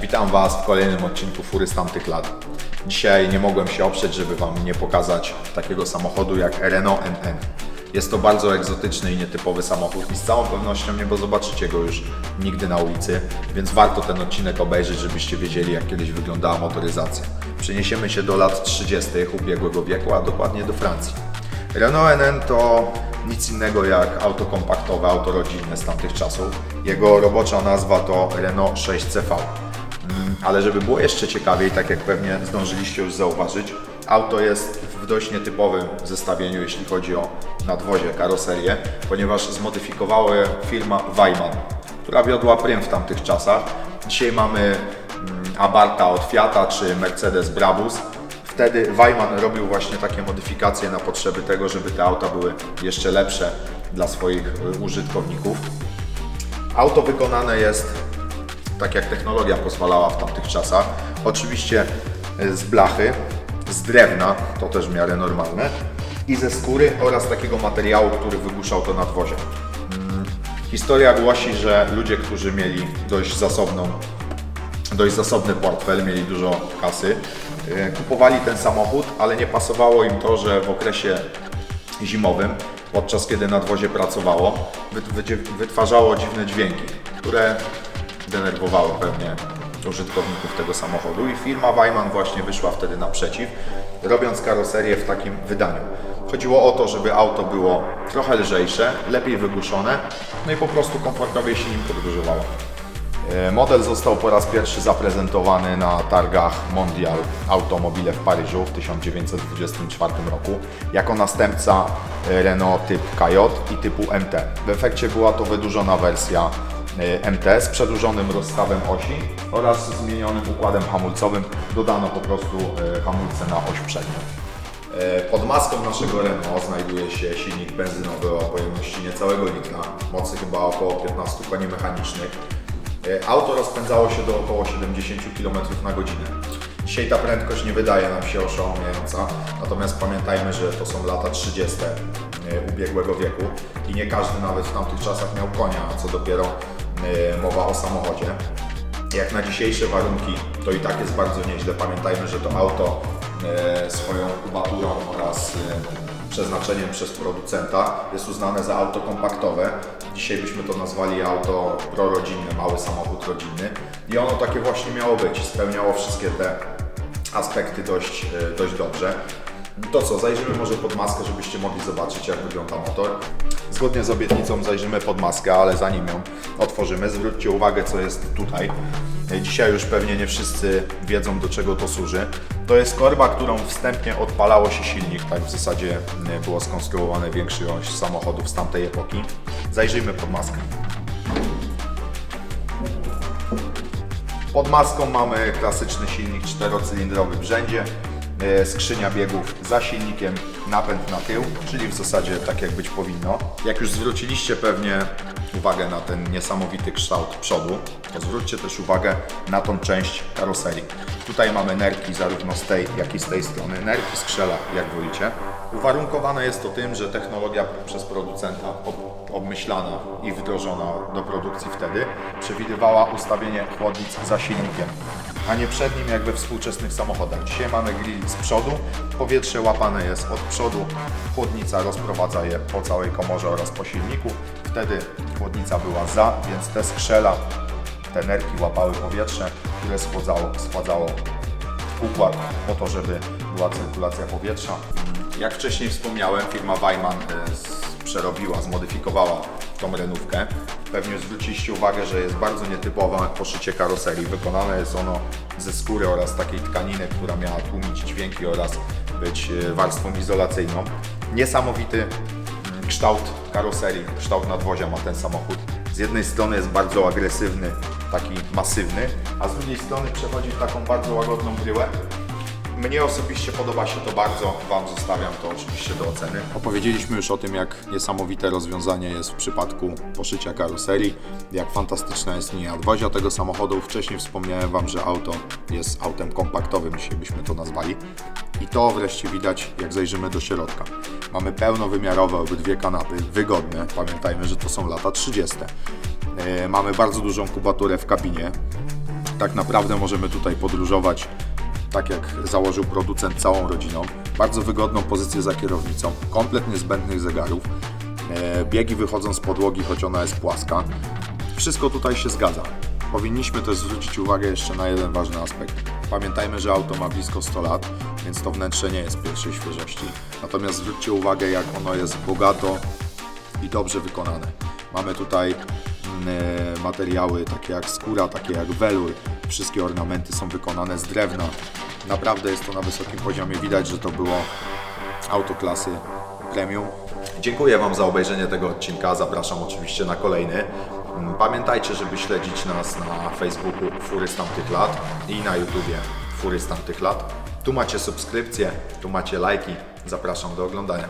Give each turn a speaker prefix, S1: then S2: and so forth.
S1: Witam Was w kolejnym odcinku Fury z tamtych lat. Dzisiaj nie mogłem się oprzeć, żeby Wam nie pokazać takiego samochodu jak Renault NN. Jest to bardzo egzotyczny i nietypowy samochód i z całą pewnością nie zobaczycie go już nigdy na ulicy, więc warto ten odcinek obejrzeć, żebyście wiedzieli jak kiedyś wyglądała motoryzacja. Przeniesiemy się do lat 30. ubiegłego wieku, a dokładnie do Francji. Renault NN to nic innego jak auto kompaktowe, auto rodzinne z tamtych czasów. Jego robocza nazwa to Renault 6CV. Mm, Ale żeby było jeszcze ciekawiej, tak jak pewnie zdążyliście już zauważyć, auto jest w dość nietypowym zestawieniu, jeśli chodzi o nadwozie, karoserię, ponieważ zmodyfikowała je firma Weimann, która wiodła prym w tamtych czasach. Dzisiaj mamy mm, Abarta od Fiata czy Mercedes Brabus. Wtedy Weimann robił właśnie takie modyfikacje na potrzeby tego, żeby te auta były jeszcze lepsze dla swoich y, użytkowników. Auto wykonane jest tak jak technologia pozwalała w tamtych czasach. Oczywiście e, z blachy, z drewna, to też w miarę normalne, i ze skóry oraz takiego materiału, który wygłuszał to nadwozie. Mm, Historia głosi, że ludzie, którzy mieli dość zasobną, dość zasobny portfel, mieli dużo kasy, kupowali ten samochód, ale nie pasowało im to, że w okresie zimowym, podczas kiedy nadwozie pracowało, wytwarzało dziwne dźwięki, które denerwowały pewnie użytkowników tego samochodu i firma Weimann właśnie wyszła wtedy naprzeciw, robiąc karoserię w takim wydaniu. Chodziło o to, żeby auto było trochę lżejsze, lepiej wygłuszone, no i po prostu komfortowiej się nim podróżowało. E, Model został po raz pierwszy zaprezentowany na targach Mondial Automobile w Paryżu w 1924 roku jako następca e, Renault typ KJ i typu MT. W efekcie była to wydłużona wersja e, MT z przedłużonym rozstawem osi oraz zmienionym układem hamulcowym. Dodano po prostu hamulce na oś przednią. Pod maską naszego Renault znajduje się silnik benzynowy o pojemności niecałego litra, mocy chyba około 15 koni mechanicznych. E, Auto rozpędzało się do około 70 km na godzinę. Dzisiaj ta prędkość nie wydaje nam się oszałamiająca, natomiast pamiętajmy, że to są lata 30. e, ubiegłego wieku i nie każdy nawet w tamtych czasach miał konia, a co dopiero e, mowa o samochodzie. Jak na dzisiejsze warunki, to i tak jest bardzo nieźle. Pamiętajmy, że to auto swoją kubaturą oraz przeznaczeniem przez producenta jest uznane za auto kompaktowe. Dzisiaj byśmy to nazwali auto prorodzinne, mały samochód rodzinny. I ono takie właśnie miało być. Spełniało wszystkie te aspekty dość, e, dość dobrze. To co, zajrzymy może pod maskę, żebyście mogli zobaczyć jak wygląda motor. Zgodnie z obietnicą zajrzymy pod maskę, ale zanim ją otworzymy, zwróćcie uwagę co jest tutaj. Dzisiaj już pewnie nie wszyscy wiedzą do czego to służy. To jest korba, którą wstępnie odpalało się silnik, tak w zasadzie e, było skonstruowane większość samochodów z tamtej epoki. Zajrzyjmy pod maskę. Pod maską mamy klasyczny silnik czterocylindrowy w rzędzie, e, skrzynia biegów za silnikiem, napęd na tył, czyli w zasadzie tak jak być powinno. Jak już zwróciliście pewnie uwagę na ten niesamowity kształt przodu, to zwróćcie też uwagę na tą część karoserii. Tutaj mamy nerki zarówno z tej, jak i z tej strony. Nerki skrzela, jak wolicie. Uwarunkowane jest to tym, że technologia przez producenta ob- obmyślana i wdrożona do produkcji wtedy przewidywała ustawienie chłodnic za silnikiem, a nie przed nim jak we współczesnych samochodach. Dzisiaj mamy grill z przodu, powietrze łapane jest od przodu, chłodnica rozprowadza je po całej komorze oraz po silniku. Wtedy chłodnica była za, więc te skrzela, te nerki łapały powietrze, które schładzało, schładzało układ po to, żeby była cyrkulacja powietrza. Jak wcześniej wspomniałem, firma Weimann e, przerobiła, zmodyfikowała tą renówkę. Pewnie zwróciliście uwagę, że jest bardzo nietypowe poszycie karoserii. Wykonane jest ono ze skóry oraz takiej tkaniny, która miała tłumić dźwięki oraz być e, warstwą izolacyjną. Niesamowity kształt karoserii, kształt nadwozia ma ten samochód. Z jednej strony jest bardzo agresywny, taki masywny, a z drugiej strony przechodzi w taką bardzo łagodną bryłę. Mnie osobiście podoba się to bardzo, Wam zostawiam to oczywiście do oceny. Opowiedzieliśmy już o tym, jak niesamowite rozwiązanie jest w przypadku poszycia karoserii, jak fantastyczna jest linia nadwozia tego samochodu. Wcześniej wspomniałem Wam, że auto jest autem kompaktowym, dzisiaj byśmy to nazwali. I to wreszcie widać, jak zajrzymy do środka. Mamy pełnowymiarowe obydwie kanapy, wygodne. Pamiętajmy, że to są lata 30. E, Mamy bardzo dużą kubaturę w kabinie, Tak naprawdę możemy tutaj podróżować tak jak założył producent całą rodziną. Bardzo wygodną pozycję za kierownicą, komplet niezbędnych zegarów. E, Biegi wychodzą z podłogi, choć ona jest płaska. Wszystko tutaj się zgadza. Powinniśmy też zwrócić uwagę jeszcze na jeden ważny aspekt. Pamiętajmy, że auto ma blisko 100 lat, więc to wnętrze nie jest pierwszej świeżości. Natomiast zwróćcie uwagę, jak ono jest bogato i dobrze wykonane. Mamy tutaj mm, e, materiały takie jak skóra, takie jak welur. Wszystkie ornamenty są wykonane z drewna. Naprawdę jest to na wysokim poziomie. Widać, że to było auto klasy premium. Dziękuję Wam za obejrzenie tego odcinka. Zapraszam oczywiście na kolejny. Mm, Pamiętajcie, żeby śledzić nas na Facebooku Fury z tamtych lat i na YouTubie Fury z tamtych lat. Tu macie subskrypcje, tu macie lajki. Zapraszam do oglądania.